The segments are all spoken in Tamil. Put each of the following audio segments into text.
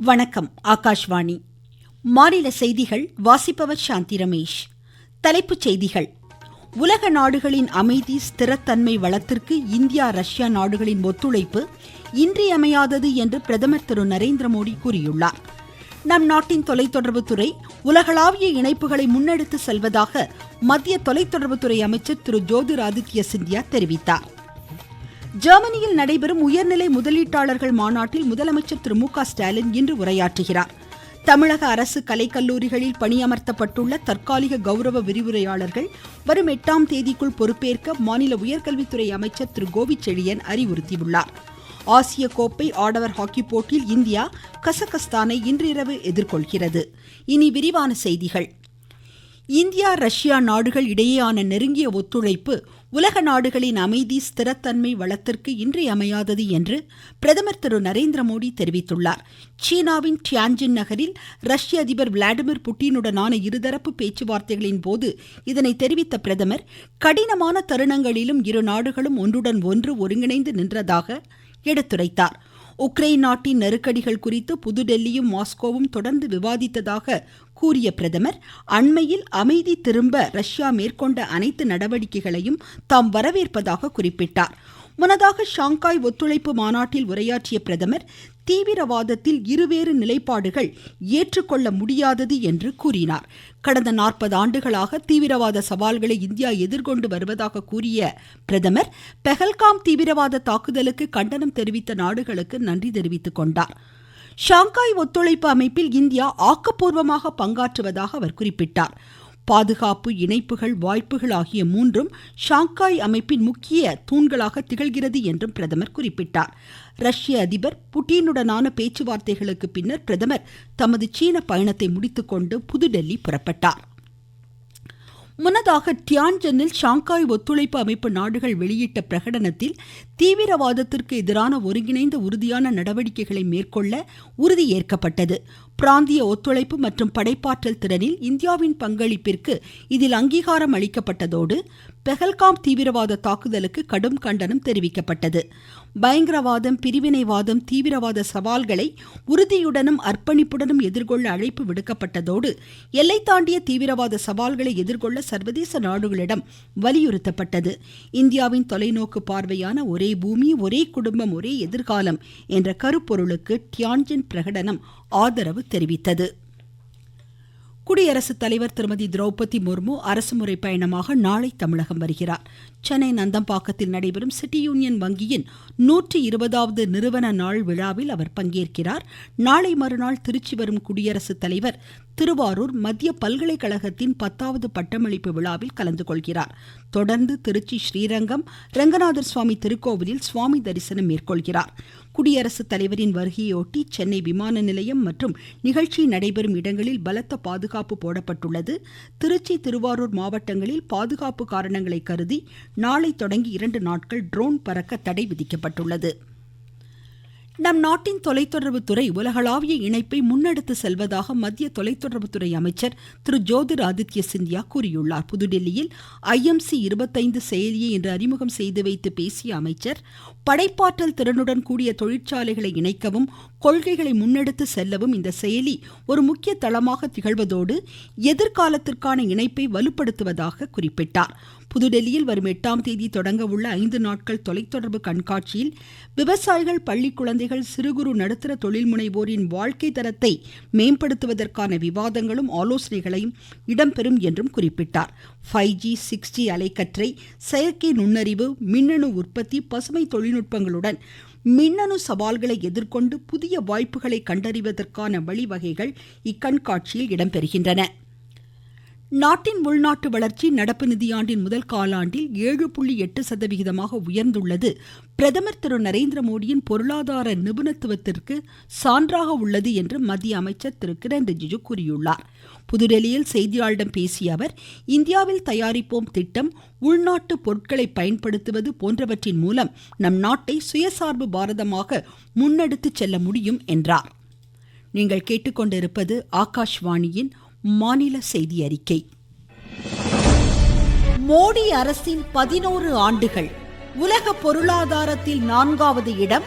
வணக்கம் ஆகாஷ்வாணி. மாநில செய்திகள் வாசிப்பவர் சாந்தி ரமேஷ். தலைப்புச் செய்திகள். உலக நாடுகளின் அமைதி ஸ்திரத்தன்மை வளத்திற்கு இந்தியா ரஷ்யா நாடுகளின் ஒத்துழைப்பு இன்றியமையாதது என்று பிரதமர் திரு நரேந்திர மோடி கூறியுள்ளார். நம் நாட்டின் தொலைத்தொடர்புத்துறை உலகளாவிய இணைப்புகளை முன்னெடுத்து செல்வதாக மத்திய தொலைத்தொடர்புத்துறை அமைச்சர் திரு ஜோதிர் ஆதித்ய சிந்தியா தெரிவித்தார். ஜெர்மனியில் நடைபெறும் உயர்நிலை முதலீட்டாளர்கள் மாநாட்டில் முதலமைச்சர் திரு மு க ஸ்டாலின் இன்று உரையாற்றுகிறார். தமிழக அரசு கலைக்கல்லூரிகளில் பணியமர்த்தப்பட்டுள்ள தற்காலிக கௌரவ விரிவுரையாளர்கள் வரும் எட்டாம் தேதிக்குள் பொறுப்பேற்க மாநில உயர்கல்வித்துறை அமைச்சர் திரு கோவிச்செழியன் அறிவுறுத்தியுள்ளார். ஆசிய கோப்பை ஆடவர் ஹாக்கி போட்டியில் இந்தியா கசகஸ்தானை இன்றிரவு எதிர்கொள்கிறது. இனி விரிவான செய்திகள். இந்தியா ரஷ்யா நாடுகள் இடையேயான நெருங்கிய ஒத்துழைப்பு உலக நாடுகளின் அமைதி ஸ்திரத்தன்மை வளத்திற்கு இன்றியமையாதது என்று பிரதமர் திரு நரேந்திர மோடி தெரிவித்துள்ளார். சீனாவின் டியான்ஜின் நகரில் ரஷ்ய அதிபர் விளாடிமிர் புட்டினுடனான இருதரப்பு பேச்சுவார்த்தைகளின் போது இதனை தெரிவித்த பிரதமர் கடினமான தருணங்களிலும் இரு நாடுகளும் ஒன்றுடன் ஒன்று ஒருங்கிணைந்து நின்றதாக எடுத்துரைத்தார். உக்ரைன் நாட்டின் நெருக்கடிகள் குறித்து புதுடெல்லியும் மாஸ்கோவும் தொடர்ந்து விவாதித்ததாக கூறிய பிரதமர் அண்மையில் அமைதி திரும்ப ரஷ்யா மேற்கொண்ட அனைத்து நடவடிக்கைகளையும் தாம் வரவேற்பதாக குறிப்பிட்டார். முன்னதாக ஷாங்காய் ஒத்துழைப்பு மாநாட்டில் உரையாற்றிய பிரதமர் தீவிரவாதத்தில் இருவேறு நிலைப்பாடுகள் ஏற்றுக்கொள்ள முடியாதது என்று கூறினார். கடந்த நாற்பது ஆண்டுகளாக தீவிரவாத சவால்களை இந்தியா எதிர்கொண்டு வருவதாக கூறிய பிரதமர் பெஹல்காம் தீவிரவாத தாக்குதலுக்கு கண்டனம் தெரிவித்த நாடுகளுக்கு நன்றி தெரிவித்துக் கொண்டார். ஷாங்காய் ஒத்துழைப்பு அமைப்பில் இந்தியா ஆக்கப்பூர்வமாக பங்காற்றுவதாக அவர் குறிப்பிட்டார். பாதுகாப்பு இணைப்புகள் வாய்ப்புகள் ஆகிய மூன்றும் ஷாங்காய் அமைப்பின் முக்கிய தூண்களாக திகழ்கிறது என்றும் பிரதமர் குறிப்பிட்டார். ரஷ்ய அதிபர் புட்டினுடனான பேச்சுவார்த்தைகளுக்கு பின்னர் பிரதமர் தமது சீன பயணத்தை முடித்துக்கொண்டு புதுடெல்லி புறப்பட்டார். முன்னதாக டியான்ஜனில் ஷாங்காய் ஒத்துழைப்பு அமைப்பு நாடுகள் வெளியிட்ட பிரகடனத்தில் தீவிரவாதத்திற்கு எதிரான ஒருங்கிணைந்த உறுதியான நடவடிக்கைகளை மேற்கொள்ள உறுதி ஏற்கப்பட்டது பிராந்திய ஒத்துழைப்பு மற்றும் படைப்பாற்றல் திறனில் இந்தியாவின் பங்களிப்பிற்கு இதில் அங்கீகாரம் அளிக்கப்பட்டதோடு பெஹல்காம் தீவிரவாத தாக்குதலுக்கு கடும் கண்டனம் தெரிவிக்கப்பட்டது. பயங்கரவாதம் பிரிவினைவாதம் தீவிரவாத சவால்களை உறுதியுடனும் அர்ப்பணிப்புடனும் எதிர்கொள்ள அழைப்பு விடுக்கப்பட்டதோடு எல்லை தாண்டிய தீவிரவாத சவால்களை எதிர்கொள்ள சர்வதேச நாடுகளிடம் வலியுறுத்தப்பட்டது. இந்தியாவின் தொலைநோக்கு பார்வையான ஒரே பூமி ஒரே குடும்பம் ஒரே எதிர்காலம் என்ற கருப்பொருளுக்கு டியான்ஜின் பிரகடனம் ஆதரவு தெரிவித்தது. குடியரசுத் தலைவர் திருமதி திரௌபதி முர்மு அரசுமுறை பயணமாக நாளை தமிழகம் வருகிறார். சென்னை நந்தம்பாக்கத்தில் நடைபெறும் சிட்டி யூனியன் வங்கியின் நூற்றி இருபதாவது நிறுவன நாள் விழாவில் அவர் பங்கேற்கிறார். நாளை மறுநாள் திருச்சி வரும் குடியரசுத் தலைவர் திருவாரூர் மத்திய பல்கலைக்கழகத்தின் பத்தாவது பட்டமளிப்பு விழாவில் கலந்து கொள்கிறார். தொடர்ந்து திருச்சி ஸ்ரீரங்கம் ரங்கநாதர் சுவாமி திருக்கோவிலில் சுவாமி தரிசனம் மேற்கொள்கிறார். குடியரசுத் தலைவரின் வருகையொட்டி சென்னை விமான நிலையம் மற்றும் நிகழ்ச்சி நடைபெறும் இடங்களில் பலத்த பாதுகாப்பு போடப்பட்டுள்ளது. திருச்சி திருவாரூர் மாவட்டங்களில் பாதுகாப்பு காரணங்களை கருதி நாளை தொடங்கி இரண்டு நாட்கள் ட்ரோன் பறக்க தடை விதிக்கப்பட்டுள்ளது. நம் நாட்டின் தொலைத்தொடர்புத்துறை உலகளாவிய இணைப்பை முன்னெடுத்து செல்வதாக மத்திய தொலைத்தொடர்புத்துறை அமைச்சர் திரு ஜோதிர் ஆதித்ய சிந்தியா கூறியுள்ளார். புதுடெல்லியில் ஐஎம்சி இருபத்தைந்து செயலியை இன்று அறிமுகம் செய்து வைத்து பேசிய அமைச்சர் படைப்பாற்றல் திறனுடன் கூடிய தொழிற்சாலைகளை இணைக்கவும் கொள்கைகளை முன்னெடுத்து செல்லவும் இந்த செயலி ஒரு முக்கிய தளமாக திகழ்வதோடு எதிர்காலத்திற்கான இணைப்பை வலுப்படுத்துவதாக குறிப்பிட்டார். புதுடெல்லியில் வரும் எட்டாம் தேதி தொடங்க உள்ள ஐந்து நாட்கள் தொலைத்தொடர்பு கண்காட்சியில் விவசாயிகள் பள்ளி குழந்தைகள் சிறு குறு நடுத்தர தொழில் முனைவோரின் வாழ்க்கை தரத்தை மேம்படுத்துவதற்கான விவாதங்களும் ஆலோசனைகளையும் இடம்பெறும் என்றும் குறிப்பிட்டார். ஃபைவ் ஜி சிக்ஸ் ஜி அலைக்கற்றை செயற்கை நுண்ணறிவு மின்னணு உற்பத்தி பசுமை தொழில்நுட்பங்களுடன் மின்னணு சவால்களை எதிர்கொண்டு புதிய வாய்ப்புகளை கண்டறிவதற்கான வழிவகைகள் இக்கண்காட்சியில் இடம்பெறுகின்றன. நாட்டின் உள்நாட்டு வளர்ச்சி நடப்பு நிதியாண்டின் முதல் காலாண்டில் ஏழு புள்ளி எட்டு சதவிகிதமாக உயர்ந்துள்ளது. பிரதமர் திரு நரேந்திர மோடியின் பொருளாதார நிபுணத்துவத்திற்கு சான்றாக உள்ளது என்று மத்திய அமைச்சர் திரு கிரண் ரிஜிஜு கூறியுள்ளார். புதுதில்லியில் செய்தியாளர்களிடம் பேசிய அவர் இந்தியாவில் தயாரிப்போம் திட்டம் உள்நாட்டு பொருட்களை பயன்படுத்துவது போன்றவற்றின் மூலம் நம் நாட்டை சுயசார்பு பாரதமாக முன்னெடுத்து செல்ல முடியும் என்றார். நீங்கள் கேட்டுக்கொண்டிருப்பது ஆகாஷ்வாணியின் மாநில செய்தி அறிக்கை மோடி அரசின் பதினோரு ஆண்டுகள் உலக பொருளாதாரத்தில் நான்காவது இடம்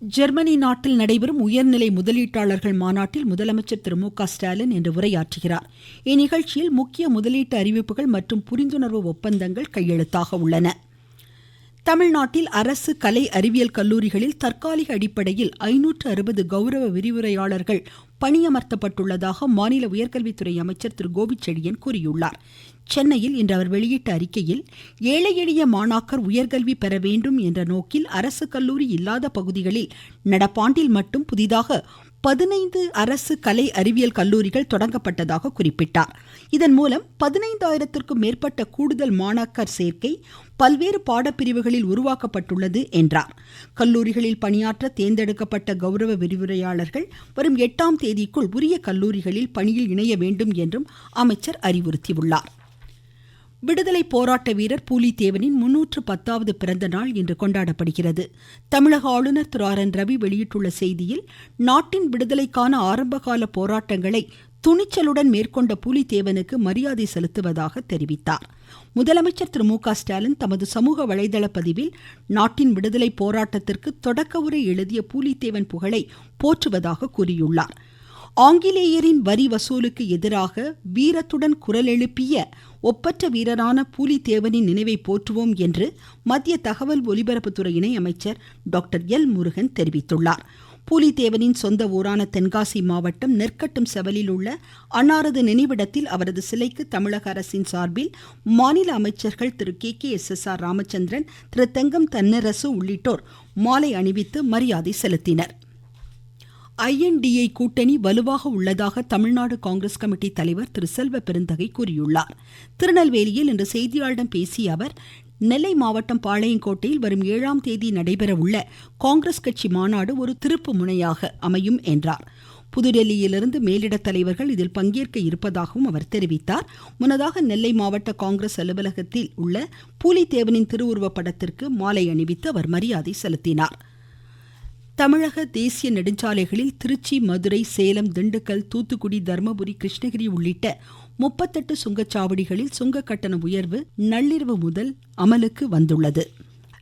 ஜெர்மனி நாட்டில் நடைபெறும் உயர்நிலை முதலீட்டாளர்கள் மாநாட்டில் முதலமைச்சர் திரு மு க ஸ்டாலின் இன்று உரையாற்றுகிறார். இந்நிகழ்ச்சியில் முக்கிய முதலீட்டு அறிவிப்புகள் மற்றும் புரிந்துணர்வு ஒப்பந்தங்கள் கையெழுத்தாக உள்ளன. தமிழ்நாட்டில் அரசு கலை அறிவியல் கல்லூரிகளில் தற்காலிக அடிப்படையில் ஐநூற்று அறுபது கௌரவ விரிவுரையாளர்கள் பணியமர்த்தப்பட்டுள்ளதாக மாநில உயர்கல்வித்துறை அமைச்சர் திரு கோபிச்செழியன் கூறியுள்ளார். சென்னையில் இன்று அவர் வெளியிட்ட அறிக்கையில் ஏழை எளிய மாணாக்கர் உயர்கல்வி பெற வேண்டும் என்ற நோக்கில் அரசு கல்லூரி இல்லாத பகுதிகளில் நடப்பாண்டில் மட்டும் புதிதாக பதினைந்து அரசு கலை அறிவியல் கல்லூரிகள் தொடங்கப்பட்டதாக குறிப்பிட்டார். இதன் மூலம் பதினைந்தாயிரத்திற்கும் மேற்பட்ட கூடுதல் மாணாக்கர் சேர்க்கை பல்வேறு பாடப்பிரிவுகளில் உருவாக்கப்பட்டுள்ளது என்றார். கல்லூரிகளில் பணியாற்ற தேர்ந்தெடுக்கப்பட்ட கௌரவ விரிவுரையாளர்கள் வரும் எட்டாம் தேதிக்குள் உரிய கல்லூரிகளில் பணியில் இணைய வேண்டும் என்றும் அமைச்சர் அறிவுறுத்தியுள்ளார். விடுதலை போராட்ட வீரர் பூலித்தேவனின் முன்னூற்று பத்தாவது பிறந்த நாள் இன்று கொண்டாடப்படுகிறது. தமிழக ஆளுநர் திரு ஆர் என் ரவி வெளியிட்டுள்ள செய்தியில் நாட்டின் விடுதலைக்கான ஆரம்பகால போராட்டங்களை துணிச்சலுடன் மேற்கொண்ட பூலித்தேவனுக்கு மரியாதை செலுத்துவதாக தெரிவித்தார். முதலமைச்சர் திரு மு க ஸ்டாலின் தமது சமூக வலைதள பதிவில் நாட்டின் விடுதலை போராட்டத்திற்கு தொடக்க உரை எழுதிய பூலித்தேவன் புகழை போற்றுவதாக கூறியுள்ளார். ஆங்கிலேயரின் வரி வசூலுக்கு எதிராக வீரத்துடன் குரல் எழுப்பிய ஒப்பற்ற வீரரான பூலித்தேவனின் நினைவை போற்றுவோம் என்று மத்திய தகவல் ஒலிபரப்புத்துறை இணையமைச்சர் டாக்டர் எல் முருகன் தெரிவித்துள்ளார். பூலித்தேவனின் சொந்த ஊரான தென்காசி மாவட்டம் நெற்கட்டும் செவலில் உள்ள அன்னாரது நினைவிடத்தில் அவரது சிலைக்கு தமிழக அரசின் சார்பில் மாநில அமைச்சர்கள் திரு K K S S R Ramachandran திரு தெங்கம் தன்னரசு உள்ளிட்டோர் மாலை அணிவித்து மரியாதை செலுத்தினர். ஐஎன்டிஏ கூட்டணி வலுவாக உள்ளதாக தமிழ்நாடு காங்கிரஸ் கமிட்டி தலைவர் திரு செல்வ பெருந்தகை கூறியுள்ளார். திருநெல்வேலியில் இன்று செய்தியாளர்களிடம் பேசிய அவர் நெல்லை மாவட்டம் பாளையங்கோட்டையில் வரும் ஏழாம் தேதி நடைபெறவுள்ள காங்கிரஸ் கட்சி மாநாடு ஒரு திருப்பு முனையாக அமையும் என்றார். புதுடெல்லியிலிருந்து மேலிட தலைவர்கள் இதில் பங்கேற்க இருப்பதாகவும் அவர் தெரிவித்தார். முன்னதாக நெல்லை மாவட்ட காங்கிரஸ் அலுவலகத்தில் உள்ள பூலித்தேவனின் திருவுருவ படத்திற்கு மாலை அணிவித்து அவர் மரியாதை செலுத்தினார். தமிழக தேசிய நெடுஞ்சாலைகளில் திருச்சி மதுரை சேலம் திண்டுக்கல் தூத்துக்குடி தர்மபுரி கிருஷ்ணகிரி உள்ளிட்ட முப்பத்தெட்டு சுங்கச்சாவடிகளில் சுங்க கட்டண உயர்வு நள்ளிரவு முதல் அமலுக்கு வந்துள்ளது.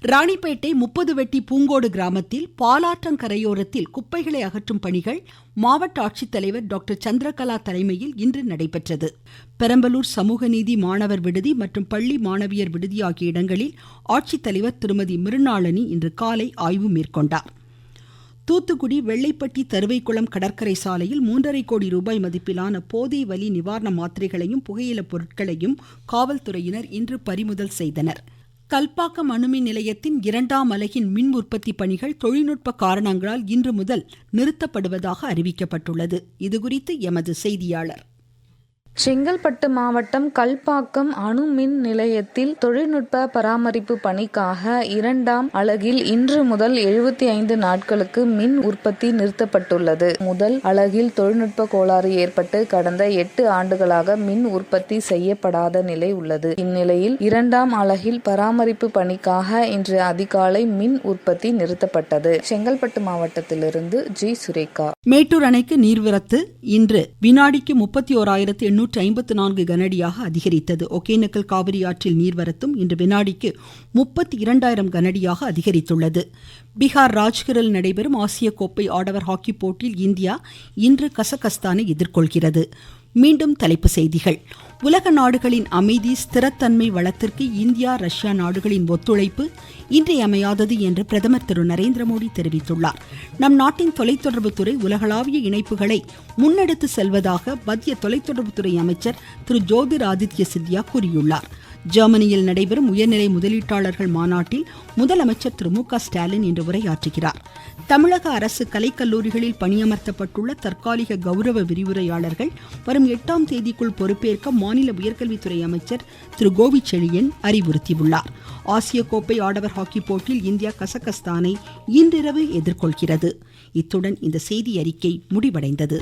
ராணிப்பேட்டை முப்பது வெட்டி பூங்கோடு கிராமத்தில் பாலாற்றங்கரையோரத்தில் குப்பைகளை அகற்றும் பணிகள் மாவட்ட ஆட்சித்தலைவர் டாக்டர் சந்திரகலா தலைமையில் இன்று நடைபெற்றது. பெரம்பலூர் சமூக நீதி மாணவர் விடுதி மற்றும் பள்ளி மாணவியர் விடுதி ஆகிய இடங்களில் ஆட்சித்தலைவர் திருமதி மிருணாளனி இன்று காலை ஆய்வு மேற்கொண்டார். தூத்துக்குடி வெள்ளைப்பட்டி தருவைக்குளம் கடற்கரை சாலையில் மூன்றரை கோடி ரூபாய் மதிப்பிலான போதை வலி நிவாரண மாத்திரைகளையும் புகையில பொருட்களையும் காவல்துறையினர் இன்று பறிமுதல் செய்தனர். கல்பாக்கம் அணுமின் நிலையத்தின் இரண்டாம் அலகின் மின் உற்பத்தி பணிகள் தொழில்நுட்ப காரணங்களால் இன்று முதல் நிறுத்தப்படுவதாக அறிவிக்கப்பட்டுள்ளது. இதுகுறித்து எமது செய்தியாளர் செங்கல்பட்டு மாவட்டம் கல்பாக்கம் அணு மின் நிலையத்தில் தொழில்நுட்ப பராமரிப்பு பணிக்காக இரண்டாம் அலகில் இன்று முதல் எழுபத்தி ஐந்து நாட்களுக்கு மின் உற்பத்தி நிறுத்தப்பட்டுள்ளது. முதல் அலகில் தொழில்நுட்ப கோளாறு ஏற்பட்டு கடந்த எட்டு ஆண்டுகளாக மின் உற்பத்தி செய்யப்படாத நிலை உள்ளது. இந்நிலையில் இரண்டாம் அலகில் பராமரிப்பு பணிக்காக இன்று அதிகாலை மின் உற்பத்தி நிறுத்தப்பட்டது. செங்கல்பட்டு மாவட்டத்திலிருந்து ஜி. சுரேகா. மேட்டூர் அணைக்கு நீர்வரத்து இன்று வினாடிக்கு முப்பத்தி ஓராயிரத்து எண்ணூற்று ஐம்பத்து நான்கு கனடியாக அதிகரித்தது. ஒகேனக்கல் காவிரி ஆற்றில் நீர்வரத்தும் இன்று வினாடிக்கு முப்பத்தி இரண்டாயிரம் கனடியாக அதிகரித்துள்ளது. பீகார் ராஜ்கிரில் நடைபெறும் ஆசிய கோப்பை ஆடவர் ஹாக்கி போட்டியில் இந்தியா இன்று கசகஸ்தானை எதிர்கொள்கிறது. மீண்டும் தலைப்பு செய்திகள். உலக நாடுகளின் அமைதி ஸ்திரத்தன்மை வளத்திற்கு இந்தியா ரஷ்யா நாடுகளின் ஒத்துழைப்பு இன்றியமையாதது என்று பிரதமர் திரு. நரேந்திர மோடி தெரிவித்துள்ளார். நம் நாட்டின் தொலைத்தொடர்புத்துறை உலகளாவிய இணைப்புகளை முன்னெடுத்து செல்வதாக மத்திய தொலைத்தொடர்புத்துறை அமைச்சர் திரு. ஜோதிர் ஆதித்ய சிந்தியா கூறியுள்ளார். ஜெர்மனியில் நடைபெறும் உயர்நிலை முதலீட்டாளர்கள் மாநாட்டில் முதலமைச்சர் திரு மு க ஸ்டாலின் இன்று உரையாற்றுகிறார். தமிழக அரசு கலைக்கல்லூரிகளில் பணியமர்த்தப்பட்டுள்ள தற்காலிக கௌரவ விரிவுரையாளர்கள் வரும் எட்டாம் தேதிக்குள் பொறுப்பேற்க மாநில உயர்கல்வித்துறை அமைச்சர் திரு கோவிச்செழியன் அறிவுறுத்தியுள்ளார். ஆசிய கோப்பை ஆடவர் ஹாக்கி போட்டியில் இந்தியா கசகஸ்தானை இன்றிரவு எதிர்கொள்கிறது. இத்துடன் இந்த செய்தி அறிக்கை முடிவடைந்தது.